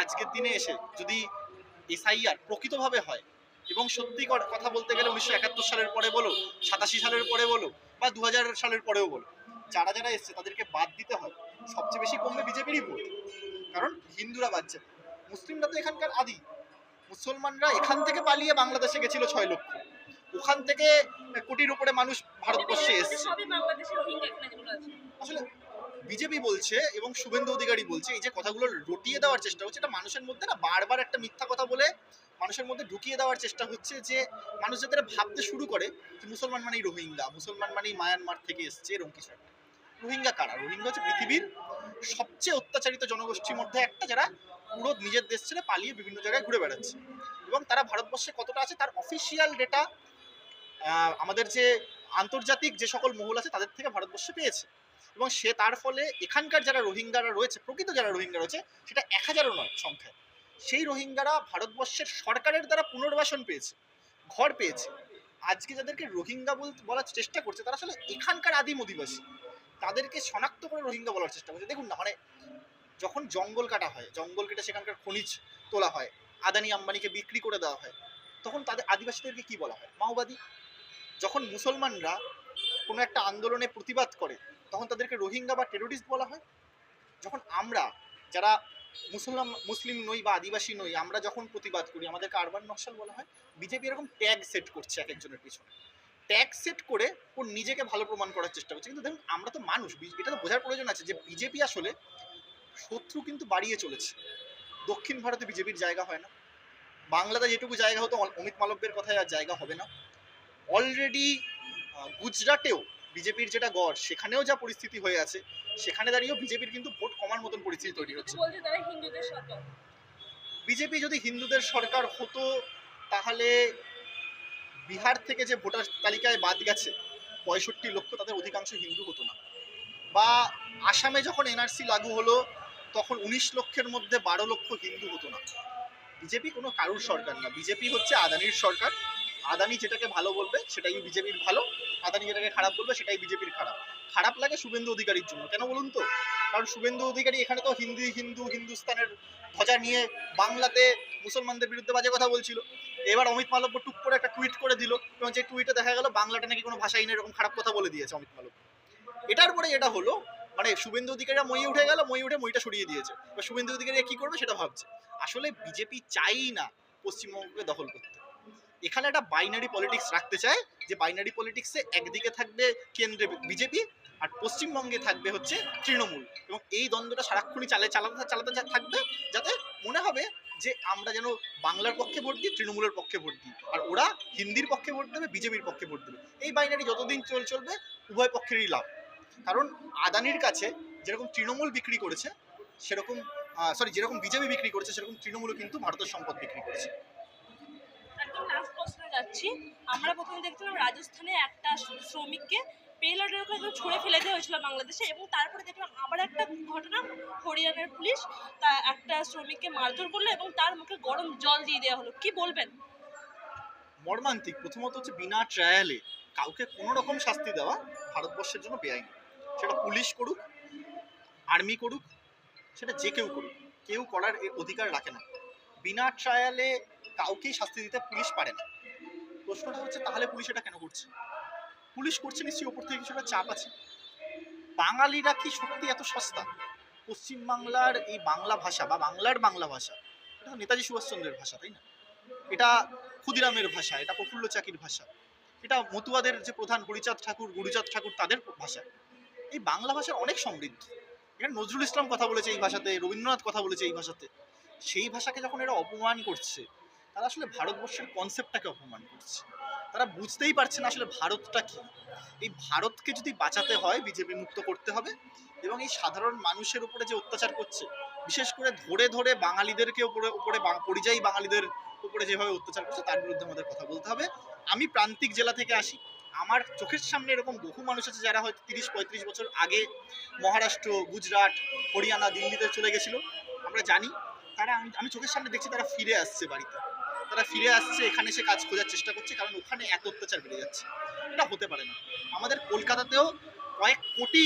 আজকের দিনে এসে যদি এসআইআর প্রকৃতভাবে হয় এবং সত্যি কথা বলতে গেলে উনিশশো একাত্তর সালের পরে বলো সাতাশি সালের পরে বলো বা দু হাজার সালের পরেও বলো যারা যারা এসছে তাদেরকে বাদ দিতে হয়। সবচেয়ে বেশি কমবে বিজেপিরই ভোট। কারণ হিন্দুরা বাদ যাবে মুসলিমরা তো এখানকার আদি। মুসলমানরা এখান থেকে পালিয়ে বাংলাদেশে গেছিল ছয় লক্ষ। ওখান থেকে কোটির উপরে মানুষ ভারতবর্ষে এসছে। আসলে বিজেপি বলছে এবং শুভেন্দু অধিকারী বলছে, এই যে কথাগুলো রটিয়ে দেওয়ার চেষ্টা হচ্ছে, এটা মানুষের মধ্যে না বারবার একটা মিথ্যা কথা বলে মানুষের মধ্যে ঢুকিয়ে দেওয়ার চেষ্টা হচ্ছে যে মানুষ যাতে ভাবতে শুরু করে যে মুসলমান মানেই রোহিঙ্গা, মুসলমান মানেই মায়ানমার থেকে এসছে, এরকম কিছু রোহিঙ্গা কারা? রোহিঙ্গা হচ্ছে পৃথিবীর সবচেয়ে অত্যাচারিত জনগোষ্ঠীর মধ্যে একটা যারা পুরো নিজের দেশ ছেড়ে পালিয়ে বিভিন্ন জায়গায় ঘুরে বেড়াচ্ছে। এবং তারা ভারতবর্ষে কতটা আছে? তার অফিসিয়াল ডেটা আমাদের যে আন্তর্জাতিক যে সকল মহল আছে, তাদের থেকে ভারতবর্ষে পেয়েছে। এবং সে তার ফলে এখানকার যারা রোহিঙ্গারা রয়েছে, প্রকৃত যারা রোহিঙ্গা রয়েছে, সেটা এক হাজারও নয় সংখ্যায়। সেই রোহিঙ্গারা ভারতবর্ষের সরকারের দ্বারা পুনর্বাসন পেয়েছে, ঘর পেয়েছে। আজকে যাদেরকে রোহিঙ্গা বল- বলার চেষ্টা করছে, তারা আসলে এখানকার আদিম অধিবাসী। তাদেরকে শনাক্ত করে রোহিঙ্গা বলার চেষ্টা করছে। দেখুন না মানে যখন জঙ্গল কাটা হয়, জঙ্গল কেটে সেখানকার খনিজ তোলা হয়, আদানি আম্বানিকে বিক্রি করে দেওয়া হয়, তখন তাদের আদিবাসীদেরকে কি বলা হয়? মাওবাদী। যখন মুসলমানরা কোনো একটা আন্দোলনে প্রতিবাদ করে, তখন তাদেরকে রোহিঙ্গা বা টেরোরিস্ট বলা হয়। যখন আমরা যারা মুসলমান, মুসলিম নই বা আদিবাসী নই, আমরা যখন প্রতিবাদ করি, আমাদেরকে আরবান নকশাল বলা হয়, বিজেপি এরকম ট্যাগ সেট করছে এক একজনের পিছনে। ট্যাগ সেট করে ও নিজেকে ভালো প্রমাণ করার চেষ্টা করছে। কিন্তু দেখুন, আমরা তো মানুষ এটা তো বোঝার প্রয়োজন আছে যে বিজেপি আসলে শত্রু কিন্তু বাড়িয়ে চলেছে। দক্ষিণ ভারতে বিজেপির জায়গা হয় না। বাংলাতে যেটুকু জায়গা হতো, অমিত মালব্যের কথায় আর জায়গা হবে না। অলরেডি গুজরাটেও বিজেপির যেটা গড় সেখানেও যা পরিস্থিতি হয়ে আছে সেখানে দাঁড়িয়েও বিজেপির কিন্তু ভোট কমার মতন পরিস্থিতি তৈরি হচ্ছে। বিজেপি যদি হিন্দুদের সরকার হতো তাহলে বিহার থেকে যে ভোটার তালিকায় বাদ গেছে পঁয়ষট্টি লক্ষ তাদের অধিকাংশ হিন্দু হতো না। বা আসামে যখন এনআরসি লাগু হলো তখন উনিশ লক্ষের মধ্যে বারো লক্ষ হিন্দু হতো না। বিজেপি কোনো কারুর সরকার না। বিজেপি হচ্ছে আদানির সরকার। আদানি যেটাকে ভালো বলবে সেটাই বিজেপির ভালো, আদানি যেটাকে খারাপ বলবে সেটাই বিজেপির খারাপ। খারাপ লাগে শুভেন্দু অধিকারীর জন্য। কেন বলুন তো? কারণ শুভেন্দু অধিকারী এখানে তো হিন্দি, হিন্দু, হিন্দুস্তানের ধ্বজা নিয়ে বাংলাতে মুসলমানদের বিরুদ্ধে বাজে কথা বলছিল। এবার অমিত মালব্য টুক করে একটা টুইট করে দিল, এবং যে টুইটে দেখা গেল বাংলাটা নাকি কোনো ভাষাই নেই, এরকম খারাপ কথা বলে দিয়েছে অমিত মালব্য। এটার পরে এটা হলো মানে শুভেন্দু অধিকারীরা মই উঠে গেল, মই উঠে মইটা সরিয়ে দিয়েছে। এবার শুভেন্দু অধিকারীরা কি করবে সেটা ভাবছে। আসলে বিজেপি চাই না পশ্চিমবঙ্গকে দখল করতে। এখানে একটা বাইনারি পলিটিক্স রাখতে চায়, যে বাইনারি পলিটিক্সে একদিকে থাকবে কেন্দ্রে বিজেপি আর পশ্চিমবঙ্গে থাকবে হচ্ছে তৃণমূল। এবং এই দ্বন্দ্বটা সারাক্ষণই চালে চালাতে চালাতে থাকবে, যাতে মনে হবে যে আমরা যেন বাংলার পক্ষে ভোট দিই, তৃণমূলের পক্ষে ভোট দিই। আর ওরা হিন্দির পক্ষে ভোট দেবে, বিজেপির পক্ষে ভোট দেবে। এই বাইনারি যতদিন চল, চলবে, উভয় পক্ষেরই লাভ। কারণ আদানির কাছে যেরকম তৃণমূল বিক্রি করেছে, সেরকম সরি যেরকম বিজেপি বিক্রি করেছে, সেরকম তৃণমূলও কিন্তু ভারতের সম্পদ বিক্রি করেছে। প্রশ্নে যাচ্ছি। আমরা প্রথমে দেখছিলাম রাজস্থানে একটা শ্রমিককে পেলারের ওখানে ছুঁড়ে ফেলে দেওয়া হয়েছিল বাংলাদেশে এবং তারপরে দেখলাম আবার একটা ঘটনা, হরিয়ানার পুলিশ তা একটা শ্রমিককে মারধর করল এবং তার মুখে গরম জল দিয়ে দেওয়া হলো। কি বলবেন? মর্মান্তিক। প্রথমত হচ্ছে বিনা ট্রায়ালে কাউকে কোনো রকম শাস্তি দেওয়া ভারতবর্ষের জন্য বেআইনি। সেটা পুলিশ করুক আর্মি করুক, সেটা যে কেউ করুক, কেউ করার অধিকার রাখে না। বিনা ট্রায়ালে কাউকেই শাস্তি দিতে পুলিশ পারে না। প্রশ্নটা হচ্ছে, তাহলে পুলিশ এটা কেন করছে? পুলিশ করছে নিশ্চয়ই ওপর থেকে কিছুটা চাপ আছে। বাঙালিরা কি সত্যি এত সস্তা? পশ্চিমবাংলার এই বাংলা ভাষা বা বাংলার বাংলা ভাষা, এটা নেতাজি সুভাষচন্দ্রের ভাষা, তাই না? এটা ক্ষুদিরামের ভাষা, এটা প্রফুল্ল চাকির ভাষা, এটা মতুয়াদের যে প্রধান হরিচাঁদ ঠাকুর, গুরুচাঁদ ঠাকুর, তাদের ভাষা। এই বাংলা ভাষা অনেক সমৃদ্ধ। এখানে নজরুল ইসলাম কথা বলেছে এই ভাষাতে, রবীন্দ্রনাথ কথা বলেছে এই ভাষাতে। সেই ভাষাকে যখন এরা অপমান করছে তারা আসলে ভারতবর্ষের কনসেপ্টটাকে অপমান করছে। তারা বুঝতেই পারছে না আসলে ভারতটা কি। এই ভারতকে যদি বাঁচাতে হয়, বিজেপি মুক্ত করতে হবে এবং এই সাধারণ মানুষের উপরে যে অত্যাচার করছে, বিশেষ করে ধরে ধরে বাঙালিদেরকে উপরে উপরে পরিযায়ী বাঙালিদের উপরে যেভাবে অত্যাচার করছে, তার বিরুদ্ধে আমাদের কথা বলতে হবে। আমি প্রান্তিক জেলা থেকে আসি। আমার চোখের সামনে এরকম বহু মানুষ আছে যারা হয়তো তিরিশ, পঁয়ত্রিশ বছর আগে মহারাষ্ট্র, গুজরাট, হরিয়ানা, দিল্লিতে চলে গেছিল। আমরা জানি, তারা আমি চোখের সামনে দেখছি তারা ফিরে আসছে বাড়িতে। তারা ফিরে আসছে, এখানে সে কাজ খোঁজার চেষ্টা করছে, কারণ ওখানে এত অত্যাচার বেড়ে যাচ্ছে। এটা হতে পারে না। আমাদের কলকাতাতেও কয়েক কোটি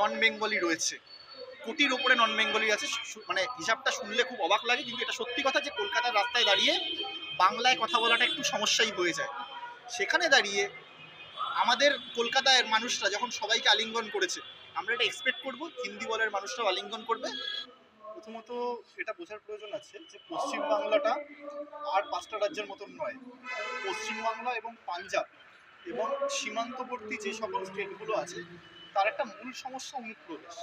নন বেঙ্গলি রয়েছে। কোটির ওপরে নন বেঙ্গলি আছে মানে হিসাবটা শুনলে খুব অবাক লাগে, কিন্তু এটা সত্যি কথা যে কলকাতার রাস্তায় দাঁড়িয়ে বাংলায় কথা বলাটা একটু সমস্যাই হয়ে যায়। সেখানে দাঁড়িয়ে আমাদের কলকাতার মানুষরা যখন সবাইকে আলিঙ্গন করেছে, আমরা এটা এক্সপেক্ট করব, হিন্দি বলার মানুষরাও আলিঙ্গন করবে। প্রথমত এটা বোঝার প্রয়োজন আছে যে পশ্চিমবাংলাটা আর পাঁচটা রাজ্যের মতন নয়। পশ্চিমবাংলা এবং পাঞ্জাব এবং সীমান্তবর্তী যে সকল স্টেটগুলো আছে, তার একটা মূল সমস্যা অনুপ্রবেশ।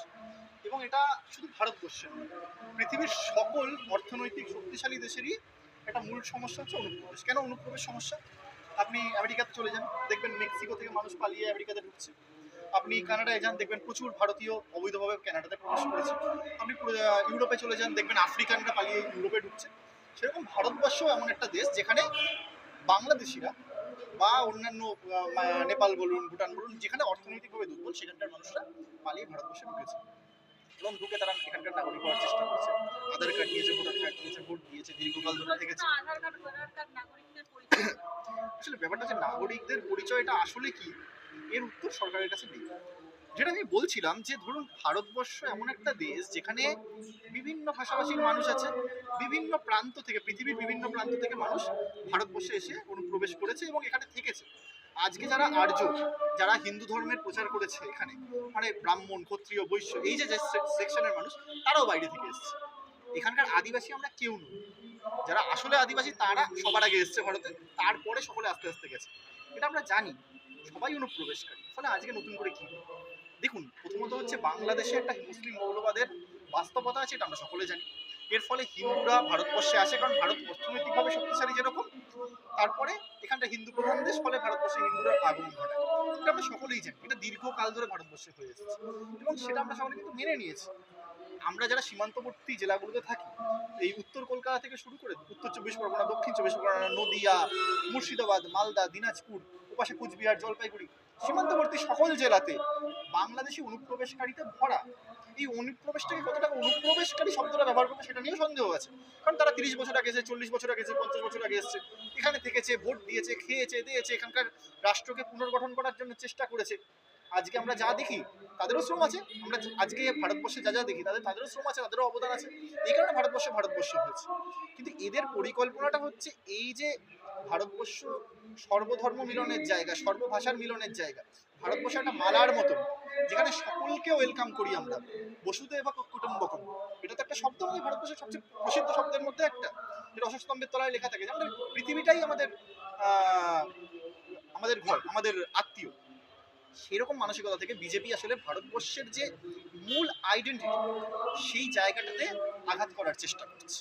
এবং এটা শুধু ভারতবর্ষের নয়, পৃথিবীর সকল অর্থনৈতিক শক্তিশালী দেশেরই একটা মূল সমস্যা হচ্ছে অনুপ্রবেশ। কেন অনুপ্রবেশ সমস্যা? আপনি আমেরিকাতে চলে যান, দেখবেন মেক্সিকো থেকে মানুষ পালিয়ে আমেরিকাতে ঢুকছে। আপনি কানাডায় যান দেখবেন প্রচুর ভারতীয় অবৈধভাবে কানাডাতে প্রবেশ করেছে। আপনি ইউরোপে চলে যান দেখবেন আফ্রিকানরা পালিয়ে ইউরোপে ঢুকছে। সেরকম ভারতবর্ষ এমন একটা দেশ যেখানে বাংলাদেশিরা বা অন্যান্য নেপাল বলুন ভুটান বলুন যেখানে অর্থনৈতিকভাবে দুর্বল সেখানকার মানুষরা পালিয়ে ভারতবর্ষে ঢুকেছে। এবং ঢুকে তারা এখানকার নাগরিক হওয়ার চেষ্টা করছে। আধার কার্ড নিয়েছে ভোটার কার্ড নিয়েছে ভোট দিয়েছে দীর্ঘকাল ধরে থেকেছে। আসলে ব্যাপারটা হচ্ছে নাগরিকদের পরিচয়টা আসলে কি? এর উত্তর সরকারের কাছে নেই। যেটা আমি বলছিলাম যে, ধরুন ভারতবর্ষ এমন একটা দেশ যেখানে বিভিন্ন ভাষাভাষীর মানুষ আছে, বিভিন্ন প্রান্ত থেকে, পৃথিবীর বিভিন্ন প্রান্ত থেকে মানুষ ভারতবর্ষে এসে অনুপ্রবেশ করেছে এবং এখানে থেকেছে। আজকে যারা আর্য, যারা হিন্দু ধর্মের প্রচার করেছে এখানে মানে ব্রাহ্মণ, ক্ষত্রিয়, বৈশ্য, এই যে সেকশনের মানুষ, তারাও বাইরে থেকে এসেছে। এখানকার আদিবাসী আমরা কেউ নই। যারা আসলে আদিবাসী, তারা সবার আগে এসছে ভারতে, তারপরে সকলে আস্তে আস্তে গেছে। এটা আমরা জানি। সবাই অনুপ্রবেশকারী। ফলে আজকে নতুন করে কি দেখুন, প্রথমত হচ্ছে বাংলাদেশে একটা মুসলিম মৌলবাদের বাস্তবতা আছে, এটা আমরা সকলে জানি। এর ফলে হিন্দুরা ভারতবর্ষে আসে, কারণ ভারত অর্থনৈতিকভাবে শক্তিশালী যেরকম, তারপরে এখানটা হিন্দু প্রধান দেশ, ফলে ভারতবর্ষে হিন্দুরা আগমন ঘটায় এটা আমরা সকলেই জানি, এটা দীর্ঘকাল ধরে ভারতবর্ষে হয়ে এসেছে। এবং সেটা আমরা সকলে কিন্তু মেনে নিয়েছি। আমরা যারা সীমান্তবর্তী জেলাগুলোতে থাকি, এই উত্তর কলকাতা থেকে শুরু করে উত্তর চব্বিশ পরগনা, দক্ষিণ চব্বিশ পরগনা, নদিয়া, মুর্শিদাবাদ, মালদা, দিনাজপুর ওপাশে কুচবিহার জলপাইগুড়ি, সীমান্তবর্তী সকল জেলাতে বাংলাদেশি অনুপ্রবেশকারীতে ভরা। এই অনুপ্রবেশটাকে কতটা অনুপ্রবেশকারী শব্দটা ব্যবহার করবে সেটা নিয়েও সন্দেহ আছে। কারণ তারা তিরিশ বছর আগে এসেছে, চল্লিশ বছর আগে এসেছে, পঞ্চাশ বছর আগে এসেছে। এখানে থেকেছে, ভোট দিয়েছে, খেয়েছে, দিয়েছে, এখানকার রাষ্ট্রকে পুনর্গঠন করার জন্য চেষ্টা করেছে। আজকে আমরা যা দেখি, তাদেরও শ্রম আছে। আমরা আজকে ভারতবর্ষে যা যা দেখি, তাদের, তাদেরও শ্রম আছে, তাদেরও অবদান আছে। এই কারণে ভারতবর্ষে ভারতবর্ষ হয়েছে। কিন্তু এদের পরিকল্পনাটা হচ্ছে এই যে ভারতবর্ষ সর্বধর্ম মিলনের জায়গা, সর্বভাষার মিলনের জায়গা। ভারতবর্ষ একটা মালার মতন, যেখানে সকলকে ওয়েলকাম করি আমরা। বসুদেব কুটুম্বকম। এটা তো একটা শব্দ আমাদের ভারতবর্ষের সবচেয়ে প্রসিদ্ধ শব্দের মধ্যে একটা। যেটা অশস্তম্ভের তলায় লেখা থাকে যে আমাদের পৃথিবীটাই আমাদের আমাদের ঘর, আমাদের আত্মীয়। সেরকম মানসিকতা থেকে বিজেপি আসলে ভারতবর্ষের যে মূল আইডেন্টিটি সেই জায়গাটাতে আঘাত করার চেষ্টা করছে।